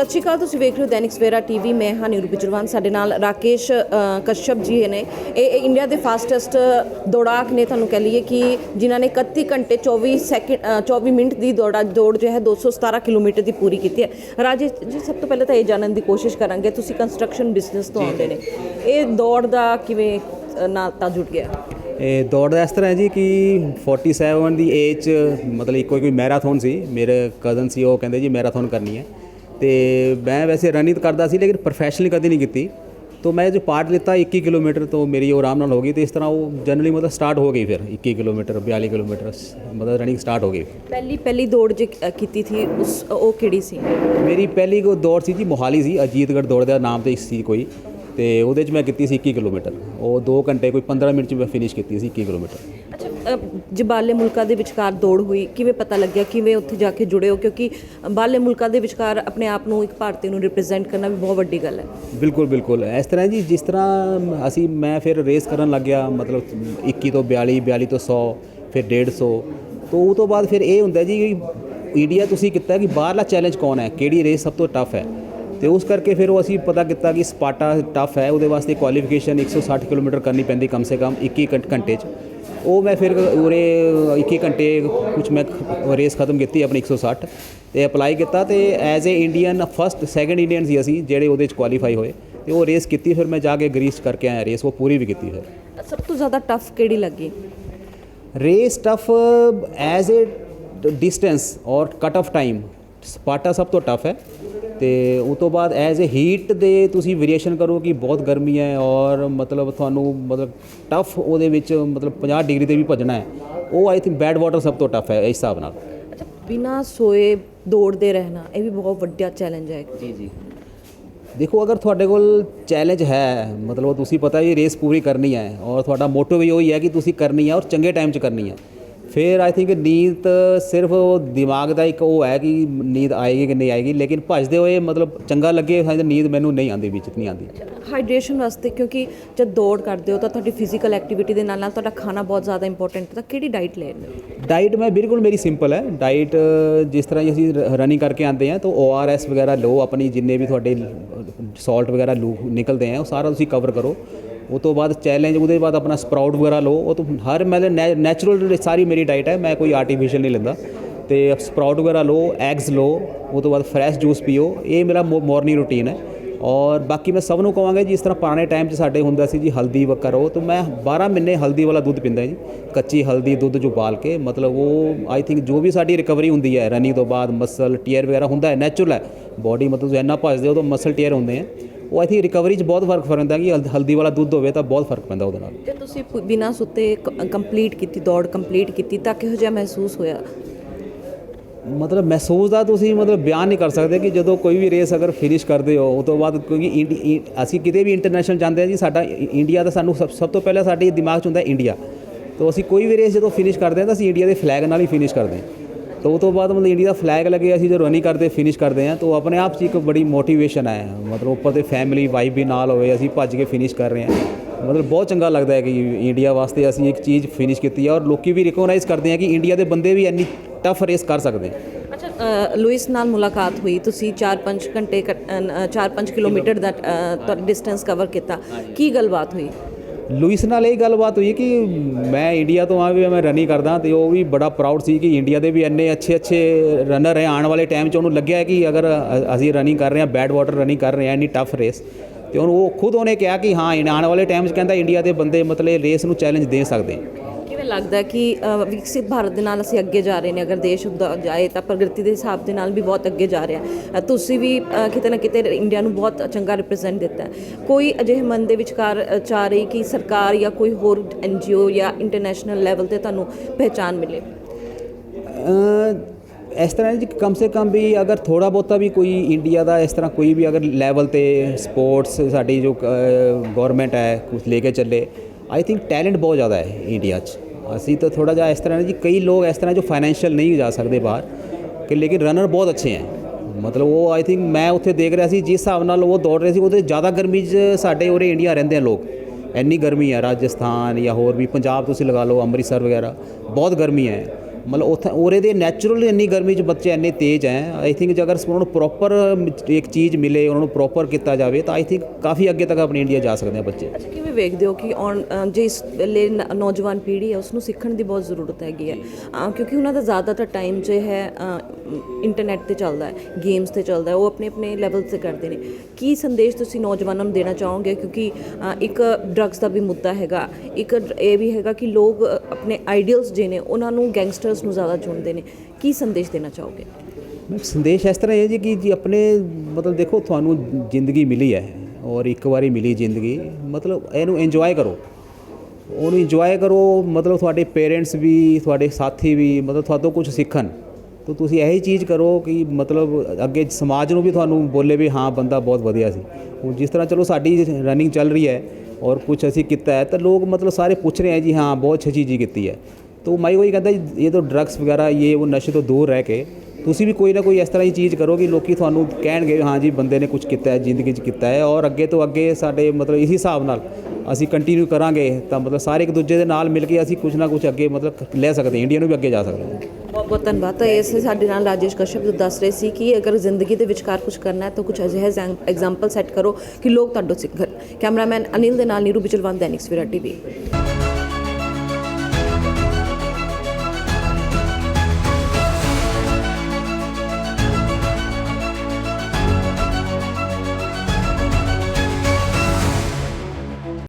ਸਤਿ ਸ਼੍ਰੀ ਅਕਾਲ ਤੁਸੀਂ ਵੇਖ ਰਹੇ ਹੋ ਦੈਨਿਕ ਸਵੇਰਾ ਟੀਵੀ ਮੈਂ ਹਾਂ ਨਿਰੂਪ ਜਰਵਾਨ ਸਾਡੇ ਨਾਲ ਰਾਕੇਸ਼ ਅ, ਕਸ਼ਯਪ ਜੀ ਨੇ। ਇਹ ਇੰਡੀਆ ਦੇ ਫਾਸਟੈਸਟ ਦੌੜਾਕ ਨੇ ਤੁਹਾਨੂੰ ਕਹਿ ਲਈਏ ਕਿ ਜਿਨ੍ਹਾਂ ਨੇ 31 ਘੰਟੇ 24 ਸੈਕਿੰਡ 24 ਮਿੰਟ ਦੀ ਦੌੜਾ ਦੌੜ ਜੋ ਹੈ 217 ਕਿਲੋਮੀਟਰ ਦੀ ਪੂਰੀ ਕੀਤੀ ਹੈ। ਰਾਜੇਸ਼ ਜੀ ਸਭ ਤੋਂ ਪਹਿਲਾਂ ਤਾਂ ਇਹ ਜਾਣਨ ਦੀ ਕੋਸ਼ਿਸ਼ ਕਰਾਂਗੇ ਤੁਸੀਂ ਕੰਸਟਰਕਸ਼ਨ ਬਿਜ਼ਨਸ ਤੋਂ ਆਉਂਦੇ ਨੇ। ਇਹ ਦੌੜ ਦਾ ਕਿਵੇਂ ਨਾਤਾ ਜੁੜ ਗਿਆ? ਇਹ ਦੌੜ ਦਾ ਇਸ ਤਰ੍ਹਾਂ ਹੈ ਜੀ ਕਿ 47 ਦੀ ਏਜ 'ਚ ਮਤਲਬ ਇੱਕੋ ਕੋਈ ਮੈਰਾਥਨ ਸੀ। ਮੇਰੇ ਕਜ਼ਨ ਸੀ ਉਹ ਕਹਿੰਦੇ ਜੀ ਮੈਰਾਥਨ ਕਰਨੀ ਹੈ। ਤੇ ਮੈਂ ਵੈਸੇ ਰਨਿੰਗ ਕਰਦਾ ਸੀ ਲੇਕਿਨ ਪ੍ਰੋਫੈਸ਼ਨਲੀ ਕਦੀ ਨਹੀਂ ਕੀਤੀ। ਤੋਂ ਮੈਂ ਜੋ ਪਾਰਟ ਲਿੱਤਾ 21 ਕਿਲੋਮੀਟਰ ਤੋਂ ਮੇਰੀ ਉਹ ਆਰਾਮ ਨਾਲ ਹੋ ਗਈ ਤੇ ਇਸ ਤਰ੍ਹਾਂ ਉਹ ਜਨਰਲੀ ਮਤਲਬ ਸਟਾਰਟ ਹੋ ਗਈ ਫਿਰ 21 ਕਿਲੋਮੀਟਰ 42 ਕਿਲੋਮੀਟਰ ਮਤਲਬ ਰਨਿੰਗ ਸਟਾਰਟ ਹੋ ਗਈ। ਪਹਿਲੀ ਪਹਿਲੀ ਦੌੜ ਜੇ ਕੀਤੀ ਸੀ ਉਸ ਉਹ ਕਿਹੜੀ ਸੀ? ਮੇਰੀ ਪਹਿਲੀ ਕੋ ਦੌੜ ਸੀ ਜੀ ਮੋਹਾਲੀ ਸੀ ਅਜੀਤਗੜ੍ਹ ਦੌੜ ਦਾ ਨਾਮ ਤੇ ਸੀ ਕੋਈ। ਤੇ ਉਹਦੇ 'ਚ ਮੈਂ ਕੀਤੀ ਸੀ 21 ਕਿਲੋਮੀਟਰ। ਉਹ 2 ਘੰਟੇ ਕੋਈ 15 ਮਿੰਟ 'ਚ ਮੈਂ ਫਿਨਿਸ਼ ਕੀਤੀ ਸੀ 21 ਕਿਲੋਮੀਟਰ। ਅੱਛਾ ਜੇ ਬਾਹਰਲੇ ਮੁਲਕਾਂ ਦੇ ਵਿਚਕਾਰ ਦੌੜ ਹੋਈ, ਕਿਵੇਂ ਪਤਾ ਲੱਗਿਆ? ਕਿਵੇਂ ਉੱਥੇ ਜਾ ਕੇ ਜੁੜੇ ਹੋ? ਕਿਉਂਕਿ ਬਾਹਰਲੇ ਮੁਲਕਾਂ ਦੇ ਵਿਚਕਾਰ ਆਪਣੇ ਆਪ ਨੂੰ ਇੱਕ ਭਾਰਤੀ ਨੂੰ ਰਿਪਰੈਜ਼ੈਂਟ ਕਰਨਾ ਵੀ ਬਹੁਤ ਵੱਡੀ ਗੱਲ ਹੈ। ਬਿਲਕੁਲ ਬਿਲਕੁਲ। ਇਸ ਤਰ੍ਹਾਂ ਜੀ, ਜਿਸ ਤਰ੍ਹਾਂ ਅਸੀਂ, ਮੈਂ ਫਿਰ ਰੇਸ ਕਰਨ ਲੱਗ ਗਿਆ ਮਤਲਬ 21 ਤੋਂ 42 42 ਤੋਂ 100 ਫਿਰ 150 ਤੋਂ ਉਹ ਤੋਂ ਬਾਅਦ ਫਿਰ ਇਹ ਹੁੰਦਾ ਜੀ ਇੰਡੀਆ ਤੁਸੀਂ ਕੀਤਾ ਕਿ ਬਾਹਰਲਾ ਚੈਲੰਜ ਕੌਣ ਹੈ? ਕਿਹੜੀ ਰੇਸ ਸਭ ਤੋਂ ਟਫ ਹੈ? ਤੇ ਉਸ ਕਰਕੇ ਫਿਰ ਉਹ ਅਸੀਂ ਪਤਾ ਕੀਤਾ ਕਿ ਸਪਾਟਾ ਟਫ ਹੈ, ਉਹਦੇ ਵਾਸਤੇ ਕੁਆਲੀਫਿਕੇਸ਼ਨ 160 ਕਿਲੋਮੀਟਰ ਕਰਨੀ ਪੈਂਦੀ ਕਮ ਸੇ ਕਮ 21 ਘੰ- ਘੰਟੇ 'ਚ। ਉਹ ਮੈਂ ਫਿਰ ਉਰੇ 21 ਘੰਟੇ ਕੁਝ ਮੈਂ ਰੇਸ ਖਤਮ ਕੀਤੀ ਆਪਣੀ 160 ਤੇ ਅਪਲਾਈ ਕੀਤਾ ਤੇ as a Indian first second Indian ਸੀ ਅਸੀਂ ਜਿਹੜੇ ਉਹਦੇ 'ਚ ਕੁਆਲੀਫਾਈ ਹੋਏ ਤੇ ਉਹ ਰੇਸ ਕੀਤੀ ਫਿਰ ਮੈਂ ਜਾ ਕੇ ਗ੍ਰੀਸ ਕਰਕੇ ਆਇਆ ਰੇਸ ਉਹ ਪੂਰੀ ਵੀ ਕੀਤੀ ਫਿਰ। ਸਭ ਤੋਂ ਜ਼ਿਆਦਾ ਟਫ ਕਿਹੜੀ ਲੱਗੀ? Race tough as a distance ਔਰ ਕਟ ਆਫ ਟਾਈਮ ਸਪਾਟਾ ਸਭ ਤੋਂ ਟਫ ਹੈ। ਤੇ ਉਸ ਤੋਂ ਬਾਅਦ ਐਜ਼ ਅ ਹੀਟ ਦੇ ਤੁਸੀਂ ਵੇਰੀਏਸ਼ਨ ਕਰੋ ਕਿ ਬਹੁਤ ਗਰਮੀ ਹੈ ਔਰ ਮਤਲਬ ਤੁਹਾਨੂੰ ਮਤਲਬ ਟਫ ਉਹਦੇ ਵਿੱਚ ਮਤਲਬ 50 ਡਿਗਰੀ ਤੇ ਵੀ ਭੱਜਣਾ ਹੈ। ਉਹ ਆਈ ਥਿੰਕ ਬੈਡ ਵਾਟਰ ਸਭ ਤੋਂ ਟਫ ਹੈ ਇਸ ਹਿਸਾਬ ਨਾਲ। ਅੱਛਾ ਬਿਨਾ ਸੋਏ ਦੌੜਦੇ ਰਹਿਣਾ ਇਹ ਵੀ ਬਹੁਤ ਵੱਡਾ ਚੈਲੰਜ ਹੈ ਜੀ ਜੀ। ਦੇਖੋ ਅਗਰ ਤੁਹਾਡੇ ਕੋਲ ਚੈਲੰਜ ਹੈ ਮਤਲਬ ਤੁਸੀਂ ਪਤਾ ਵੀ ਰੇਸ ਪੂਰੀ ਕਰਨੀ ਹੈ ਔਰ ਤੁਹਾਡਾ ਮੋਟੋ ਵੀ ਉਹੀ ਹੈ ਕਿ ਤੁਸੀਂ ਕਰਨੀ ਹੈ ਔਰ ਚੰਗੇ ਟਾਈਮ 'ਚ ਕਰਨੀ ਹੈ। ਫਿਰ ਆਈ ਥਿੰਕ ਨੀਂਦ ਸਿਰਫ ਉਹ ਦਿਮਾਗ ਦਾ ਇੱਕ ਉਹ ਹੈ ਕਿ ਨੀਂਦ ਆਏਗੀ ਕਿ ਨਹੀਂ ਆਏਗੀ ਲੇਕਿਨ ਭੱਜਦੇ ਹੋਏ ਮਤਲਬ ਚੰਗਾ ਲੱਗੇ ਹਾਂ ਨੀਂਦ ਮੈਨੂੰ ਨਹੀਂ ਆਉਂਦੀ ਵਿੱਚ ਨਹੀਂ ਆਉਂਦੀ। ਹਾਈਡਰੇਸ਼ਨ ਵਾਸਤੇ ਕਿਉਂਕਿ ਜਦ ਦੌੜ ਕਰਦੇ ਹੋ ਤਾਂ ਤੁਹਾਡੀ ਫਿਜ਼ੀਕਲ ਐਕਟੀਵਿਟੀ ਦੇ ਨਾਲ ਨਾਲ ਤੁਹਾਡਾ ਖਾਣਾ ਬਹੁਤ ਜ਼ਿਆਦਾ ਇੰਪੋਰਟੈਂਟ ਹੈ ਤਾਂ ਕਿਹੜੀ ਡਾਈਟ ਲੈ ਰਹੇ ਹੋ? ਡਾਈਟ ਮੈਂ ਬਿਲਕੁਲ ਮੇਰੀ ਸਿੰਪਲ ਹੈ। ਡਾਈਟ ਜਿਸ ਤਰ੍ਹਾਂ ਹੀ ਅਸੀਂ ਰਨਿੰਗ ਕਰਕੇ ਆਉਂਦੇ ਹਾਂ ਤਾਂ ORS ਵਗੈਰਾ ਲਓ ਆਪਣੀ ਜਿੰਨੇ ਵੀ ਤੁਹਾਡੇ ਸਾਲਟ ਵਗੈਰਾ ਲੂ ਨਿਕਲਦੇ ਆ ਉਹ ਸਾਰਾ ਤੁਸੀਂ ਕਵਰ ਕਰੋ। ਉਹ ਤੋਂ ਬਾਅਦ ਚੈਲੰਜ ਉਹਦੇ ਬਾਅਦ ਆਪਣਾ ਸਪਰਾਊਟ ਵਗੈਰਾ ਲਓ, ਉਹ ਤੋਂ ਹਰ ਮਤਲਬ ਨੈਚੁਰਲ ਸਾਰੀ ਮੇਰੀ ਡਾਈਟ ਹੈ, ਮੈਂ ਕੋਈ ਆਰਟੀਫੀਸ਼ੀਅਲ ਨਹੀਂ ਲੈਂਦਾ। ਤੇ ਸਪਰਾਊਟ ਵਗੈਰਾ ਲਓ ਐਗਸ ਲਓ, ਉਹ ਤੋਂ ਬਾਅਦ ਫਰੈਸ਼ ਜੂਸ ਪੀਓ, ਇਹ ਮੇਰਾ ਮਾਰਨਿੰਗ ਰੂਟੀਨ ਹੈ। ਔਰ ਬਾਕੀ ਮੈਂ ਸਭ ਨੂੰ ਕਹਾਂਗਾ ਜੀ, ਇਸ ਤਰ੍ਹਾਂ ਪੁਰਾਣੇ ਟਾਈਮ 'ਚ ਸਾਡੇ ਹੁੰਦਾ ਸੀ ਜੀ, ਹਲਦੀ ਵ ਕਰੋ, ਤਾਂ ਮੈਂ 12 ਮਹੀਨੇ ਹਲਦੀ ਵਾਲਾ ਦੁੱਧ ਪੀਂਦਾ ਜੀ, ਕੱਚੀ ਹਲਦੀ ਦੁੱਧ ਜੋ ਉਬਾਲ ਕੇ, ਮਤਲਬ ਉਹ ਆਈ ਥਿੰਕ ਜੋ ਵੀ ਸਾਡੀ ਰਿਕਵਰੀ ਹੁੰਦੀ ਹੈ ਰਨਿੰਗ ਤੋਂ ਬਾਅਦ ਮਸਲ ਟੀਅਰ ਵਗੈਰਾ ਹੁੰਦਾ ਹੈ ਨੈਚੁਰਲ ਹੈ। ਬਾਡੀ ਮਤਲਬ ਤੁਸੀਂ ਇੰਨਾ ਭੱਜਦੇ ਹੋ ਤਾਂ ਮਸਲ ਟੀਅਰ ਹੁੰਦੇ ਆ। ਉਹ ਆਈ ਥਿੰਕ ਰਿਕਵਰੀ 'ਚ ਬਹੁਤ ਫ਼ਰਕ ਪੈਂਦਾ ਕਿ ਹਲ- ਹਲਦੀ ਵਾਲਾ ਦੁੱਧ ਹੋਵੇ ਤਾਂ ਬਹੁਤ ਫ਼ਰਕ ਪੈਂਦਾ ਉਹਦੇ ਨਾਲ। ਜੇ ਤੁਸੀਂ ਪ- ਬਿਨਾਂ ਸੁੱਤੇ ਕੰਪਲੀਟ ਕੀਤੀ ਦੌੜ ਕੰਪਲੀਟ ਕੀਤੀ ਤਾਂ ਕਿਹੋ ਜਿਹਾ ਮਹਿਸੂਸ ਹੋਇਆ? ਮਤਲਬ ਮਹਿਸੂਸ ਦਾ ਤੁਸੀਂ ਮਤਲਬ ਬਿਆਨ ਨਹੀਂ ਕਰ ਸਕਦੇ ਕਿ ਜਦੋਂ ਕੋਈ ਵੀ ਰੇਸ ਅਗਰ ਫਿਨਿਸ਼ ਕਰਦੇ ਹੋ ਉਹ ਤੋਂ ਬਾਅਦ ਕਿਉਂਕਿ ਇੰਡੀ- ਇ- ਅਸੀਂ ਕਿਤੇ ਵੀ ਇੰਟਰਨੈਸ਼ਨਲ ਜਾਂਦੇ ਹਾਂ ਜੀ ਸਾਡਾ ਇ- ਇੰਡੀਆ ਦਾ ਸਾਨੂੰ ਸਭ ਸਭ ਤੋਂ ਪਹਿਲਾਂ ਸਾਡੇ ਦਿਮਾਗ 'ਚ ਹੁੰਦਾ ਇੰਡੀਆ ਤਾਂ ਅਸੀਂ ਕੋਈ ਵੀ ਰੇਸ ਜਦੋਂ ਫਿਨਿਸ਼ ਕਰਦੇ ਹਾਂ ਤਾਂ ਅਸੀਂ ਇੰਡੀਆ ਦੇ ਫਲੈਗ ਨਾਲ ਹੀ ਫਿਨਿਸ਼ ਕਰਦੇ ਹਾਂ। ਤਾਂ ਉਹ ਤੋਂ ਬਾਅਦ ਮਤਲਬ ਇੰਡੀਆ ਦਾ ਫਲੈਗ ਲੱਗੇ ਅਸੀਂ ਜਦੋਂ ਰਨਿੰਗ ਕਰਦੇ ਫਿਨਿਸ਼ ਕਰਦੇ ਹਾਂ ਤਾਂ ਆਪਣੇ ਆਪ 'ਚ ਇੱਕ ਬੜੀ ਮੋਟੀਵੇਸ਼ਨ ਹੈ ਮਤਲਬ ਉੱਪਰ ਤੇ ਫੈਮਿਲੀ ਵਾਈਫ ਵੀ ਨਾਲ ਹੋਵੇ ਅਸੀਂ ਭੱਜ ਕੇ ਫਿਨਿਸ਼ ਕਰ ਰਹੇ ਹਾਂ ਮਤਲਬ ਬਹੁਤ ਚੰਗਾ ਲੱਗਦਾ ਹੈ ਕਿ ਇੰਡੀਆ ਵਾਸਤੇ ਅਸੀਂ ਇੱਕ ਚੀਜ਼ ਫਿਨਿਸ਼ ਕੀਤੀ ਹੈ ਔਰ ਲੋਕੀ ਵੀ ਰਿਕਗਨਾਈਜ਼ ਕਰਦੇ ਆ ਕਿ ਇੰਡੀਆ ਦੇ ਬੰਦੇ ਵੀ ਇੰਨੀ ਟਫ ਰੇਸ ਕਰ ਸਕਦੇ। ਆ ਅੱਛਾ ਲੁਇਸ ਨਾਲ ਮੁਲਾਕਾਤ ਹੋਈ ਤੁਸੀਂ 4-5 ਘੰਟੇ 4-5 ਕਿਲੋਮੀਟਰ ਦਾ ਡਿਸਟੈਂਸ ਕਵਰ ਕੀਤਾ। ਕੀ ਗੱਲਬਾਤ ਹੋਈ? ਲੂਇਸ ਨਾਲ ਇਹ ਗੱਲਬਾਤ ਹੋਈ ਕਿ ਮੈਂ ਇੰਡੀਆ ਤੋਂ ਆ ਵੀ ਮੈਂ ਰਨਿੰਗ ਕਰਦਾ ਤੇ ਉਹ ਵੀ ਬੜਾ ਪ੍ਰਾਊਡ ਸੀ ਕਿ ਇੰਡੀਆ ਦੇ ਵੀ ਇੰਨੇ ਅੱਛੇ ਅੱਛੇ ਰਨਰ ਹੈ। ਆਉਣ ਵਾਲੇ ਟਾਈਮ 'ਚ ਉਹਨੂੰ ਲੱਗਿਆ ਕਿ ਅਗਰ ਅਸੀਂ ਰਨਿੰਗ ਕਰ ਰਹੇ ਹਾਂ ਬੈਡ ਵਾਟਰ ਰਨਿੰਗ ਕਰ ਰਹੇ ਹਾਂ, ਇੰਨੀ ਟਫ ਰੇਸ ਤੇ ਉਹਨੂੰ ਉਹ ਖੁਦ ਉਹਨੇ ਕਿਹਾ ਕਿ ਹਾਂ, ਆਉਣ ਵਾਲੇ ਟਾਈਮ 'ਚ ਕਹਿੰਦਾ ਇੰਡੀਆ ਦੇ ਬੰਦੇ ਮਤਲਬ ਰੇਸ ਨੂੰ ਚੈਲੰਜ ਦੇ ਸਕਦੇ। ਕਿਵੇਂ ਲੱਗਦਾ ਕਿ ਵਿਕਸਿਤ ਭਾਰਤ ਦੇ ਨਾਲ ਅਸੀਂ ਅੱਗੇ ਜਾ ਰਹੇ ਨੇ, ਅਗਰ ਦੇਸ਼ ਉੱਦਾਂ ਜਾਏ ਤਾਂ ਪ੍ਰਗਤੀ ਦੇ ਹਿਸਾਬ ਦੇ ਨਾਲ ਵੀ ਬਹੁਤ ਅੱਗੇ ਜਾ ਰਿਹਾ ਤੁਸੀਂ ਵੀ ਕਿਤੇ ਨਾ ਕਿਤੇ ਇੰਡੀਆ ਨੂੰ ਬਹੁਤ ਚੰਗਾ ਰਿਪਰੈਜ਼ੈਂਟ ਦਿੱਤਾ ਕੋਈ ਅਜਿਹੇ ਮਨ ਦੇ ਵਿਚਕਾਰ ਚਾਹ ਰਹੀ ਕਿ ਸਰਕਾਰ ਜਾਂ ਕੋਈ ਹੋਰ ਐਨਜੀਓ ਜਾਂ ਇੰਟਰਨੈਸ਼ਨਲ ਲੈਵਲ ਤੇ ਤੁਹਾਨੂੰ ਪਹਿਚਾਨ ਮਿਲੇ? ਇਸ ਤਰ੍ਹਾਂ ਜੀ ਕਮ ਸੇ ਕਮ ਵੀ ਅਗਰ ਥੋੜਾ ਬਹੁਤਾ ਵੀ ਕੋਈ ਇੰਡੀਆ ਦਾ ਇਸ ਤਰ੍ਹਾਂ ਕੋਈ ਵੀ ਅਗਰ ਲੈਵਲ ਤੇ ਸਪੋਰਟਸ ਸਾਡੀ ਜੋ ਗਵਰਨਮੈਂਟ ਹੈ ਕੁਝ ਲੈ ਕੇ ਚੱਲੇ ਆਈ ਥਿੰਕ ਟੈਲੈਂਟ ਬਹੁਤ ਜ਼ਿਆਦਾ ਹੈ ਇੰਡੀਆ 'ਚ। ਅਸੀਂ ਤਾਂ ਥੋੜਾ ਜਿਹਾ ਇਸ ਤਰ੍ਹਾਂ ਜੀ, ਕਈ ਲੋਕ ਇਸ ਤਰ੍ਹਾਂ ਜੋ ਫਾਈਨੈਂਸ਼ੀਅਲ ਨਹੀਂ ਜਾ ਸਕਦੇ ਬਾਹਰ, ਕਿ ਲੇਕਿਨ ਰਨਰ ਬਹੁਤ ਅੱਛੇ ਹੈ। ਮਤਲਬ ਉਹ ਆਈ ਥਿੰਕ ਮੈਂ ਉੱਥੇ ਦੇਖ ਰਿਹਾ ਸੀ, ਜਿਸ ਹਿਸਾਬ ਨਾਲ ਉਹ ਦੌੜ ਰਹੇ ਸੀ, ਉਹਦੇ ਜ਼ਿਆਦਾ ਗਰਮੀ 'ਚ ਸਾਡੇ ਉਰੇ ਇੰਡੀਆ ਰਹਿੰਦੇ ਆ ਲੋਕ। ਇੰਨੀ ਗਰਮੀ ਹੈ, ਰਾਜਸਥਾਨ ਜਾਂ ਹੋਰ ਵੀ, ਪੰਜਾਬ ਤੁਸੀਂ ਲਗਾ ਲਓ, ਅੰਮ੍ਰਿਤਸਰ ਵਗੈਰਾ, ਬਹੁਤ ਗਰਮੀ ਹੈ। ਮਤਲਬ ਉੱਥੇ ਉਰੇ ਦੇ ਨੈਚੁਰਲ ਇੰਨੀ ਗਰਮੀ 'ਚ ਬੱਚੇ ਇੰਨੇ ਤੇਜ਼ ਹੈ ਆਈ ਥਿੰਕ ਜੇ ਅਗਰ ਉਹਨਾਂ ਨੂੰ ਪ੍ਰੋਪਰ ਇੱਕ ਚੀਜ਼ ਮਿਲੇ, ਉਹਨਾਂ ਨੂੰ ਪ੍ਰੋਪਰ ਕੀਤਾ ਜਾਵੇ, ਤਾਂ ਆਈ ਥਿੰਕ ਕਾਫੀ ਅੱਗੇ ਤੱਕ ਆਪਣੀ ਇੰਡੀਆ ਜਾ ਸਕਦੇ ਆ ਬੱਚੇ। ਅੱਛਾ, ਕਿਵੇਂ ਵੇਖਦੇ ਹੋ ਕਿ ਔਨ ਜੇ ਇਸ ਵੇਲੇ ਨੌਜਵਾਨ ਪੀੜ੍ਹੀ ਹੈ ਉਸ ਨੂੰ ਸਿੱਖਣ ਦੀ ਬਹੁਤ ਜ਼ਰੂਰਤ ਹੈਗੀ ਹੈ। ਕਿਉਂਕਿ ਉਹਨਾਂ ਦਾ ਜ਼ਿਆਦਾਤਰ ਟਾਈਮ ਜੋ ਹੈ ਇੰਟਰਨੈਟ ਤੇ ਚੱਲਦਾ ਹੈ ਗੇਮਸ ਤੇ ਚੱਲਦਾ ਹੈ, ਉਹ ਆਪਣੇ ਆਪਣੇ ਲੈਵਲ ਤੇ ਕਰਦੇ ਨੇ। ਕੀ ਸੰਦੇਸ਼ ਤੁਸੀਂ ਨੌਜਵਾਨਾਂ ਨੂੰ ਦੇਣਾ ਚਾਹੋਗੇ? ਕਿਉਂਕਿ ਇੱਕ ਡਰੱਗਸ ਦਾ ਵੀ ਮੁੱਦਾ ਹੈਗਾ। ਇੱਕ ਇਹ ਵੀ ਹੈਗਾ ਕਿ ਲੋਕ ਆਪਣੇ ਆਈਡੀਅਲਸ ਜੇ ਨੇ, ਉਹਨਾਂ ਨੂੰ ਗੈਂਗਸਟਰਸ ਨੂੰ ਜ਼ਿਆਦਾ ਚੁਣਦੇ ਨੇ। ਕੀ ਸੰਦੇਸ਼ ਦੇਣਾ ਚਾਹੋਗੇ? ਸੰਦੇਸ਼ ਇਸ ਤਰ੍ਹਾਂ ਹੈ ਜੀ ਕਿ ਜੀ ਆਪਣੇ, ਮਤਲਬ ਦੇਖੋ, ਤੁਹਾਨੂੰ ਜ਼ਿੰਦਗੀ ਮਿਲੀ ਹੈ ਔਰ ਇੱਕ ਵਾਰੀ ਮਿਲੀ ਜ਼ਿੰਦਗੀ, ਮਤਲਬ ਇਹਨੂੰ ਇੰਜੋਏ ਕਰੋ। ਉਹਨੂੰ ਇੰਜੋਏ ਕਰੋ, ਮਤਲਬ ਤੁਹਾਡੇ ਪੇਰੈਂਟਸ ਵੀ, ਤੁਹਾਡੇ ਸਾਥੀ ਵੀ, ਮਤਲਬ ਤੁਹਾਤੋਂ ਕੁਝ ਸਿੱਖਣ। ਤੋ ਤੁਸੀਂ ਇਹੀ ਚੀਜ਼ ਕਰੋ ਕਿ ਮਤਲਬ ਅੱਗੇ ਸਮਾਜ ਨੂੰ ਵੀ ਤੁਹਾਨੂੰ ਬੋਲੇ ਵੀ ਹਾਂ, ਬੰਦਾ ਬਹੁਤ ਵਧੀਆ ਸੀ। ਹੁਣ ਜਿਸ ਤਰ੍ਹਾਂ ਚਲੋ ਸਾਡੀ ਰਨਿੰਗ ਚੱਲ ਰਹੀ ਹੈ ਔਰ ਕੁਝ ਅਸੀਂ ਕੀਤਾ ਹੈ, ਤਾਂ ਲੋਕ ਮਤਲਬ ਸਾਰੇ ਪੁੱਛ ਰਹੇ ਹੈ ਜੀ ਹਾਂ, ਬਹੁਤ ਅੱਛੀ ਚੀਜ਼ ਕੀਤੀ ਹੈ। ਤੋ ਮੈਂ ਉਹੀ ਕਹਿੰਦਾ ਇਹ ਤਾਂ ਡਰੱਗਸ ਵਗੈਰਾ, ਇਹ ਉਹ ਨਸ਼ੇ ਤੋਂ ਦੂਰ ਰਹਿ ਕੇ ਤੁਸੀਂ ਵੀ ਕੋਈ ਨਾ ਕੋਈ ਇਸ ਤਰ੍ਹਾਂ ਦੀ ਚੀਜ਼ ਕਰੋ ਕਿ ਲੋਕੀ ਤੁਹਾਨੂੰ ਕਹਿਣਗੇ ਹਾਂ ਜੀ, ਬੰਦੇ ਨੇ ਕੁਝ ਕੀਤਾ ਹੈ, ਜ਼ਿੰਦਗੀ 'ਚ ਕੀਤਾ ਹੈ ਔਰ ਅੱਗੇ ਤੋਂ ਅੱਗੇ ਸਾਡੇ ਮਤਲਬ ਇਸ ਹਿਸਾਬ ਨਾਲ ਅਸੀਂ ਕੰਟੀਨਿਊ ਕਰਾਂਗੇ ਤਾਂ ਮਤਲਬ ਸਾਰੇ ਇੱਕ ਦੂਜੇ ਦੇ ਨਾਲ ਮਿਲ ਕੇ ਅਸੀਂ ਕੁਝ ਨਾ ਕੁਝ ਅੱਗੇ ਮਤਲਬ ਲੈ ਸਕਦੇ ਇੰਡੀਆ ਨੂੰ ਵੀ ਅੱਗੇ ਜਾ ਸਕਦੇ ਹਾਂ। ਬਹੁਤ ਬਹੁਤ ਧੰਨਵਾਦ। ਤਾਂ ਇਸ ਸਾਡੇ ਨਾਲ ਰਾਜੇਸ਼ ਕਸ਼ਪ ਜੀ ਦੱਸ ਰਹੇ ਸੀ ਕਿ ਅਗਰ ਜ਼ਿੰਦਗੀ ਦੇ ਵਿਚਕਾਰ ਕੁਝ ਕਰਨਾ ਹੈ ਤਾਂ ਕੁਝ ਅਜਿਹੇ ਐਗਜ਼ਾਮਪਲ ਸੈੱਟ ਕਰੋ ਕਿ ਲੋਕ ਤੁਹਾਡੇ ਸਿੱਖਣ ਕੈਮਰਾਮੈਨ ਅਨਿਲ ਦੇ ਨਾਲ ਨੀਰੂ ਬਿਚਲਵਾਨ, ਦੈਨਿਕ ਸਵੇਰਾ ਟੀਵੀ।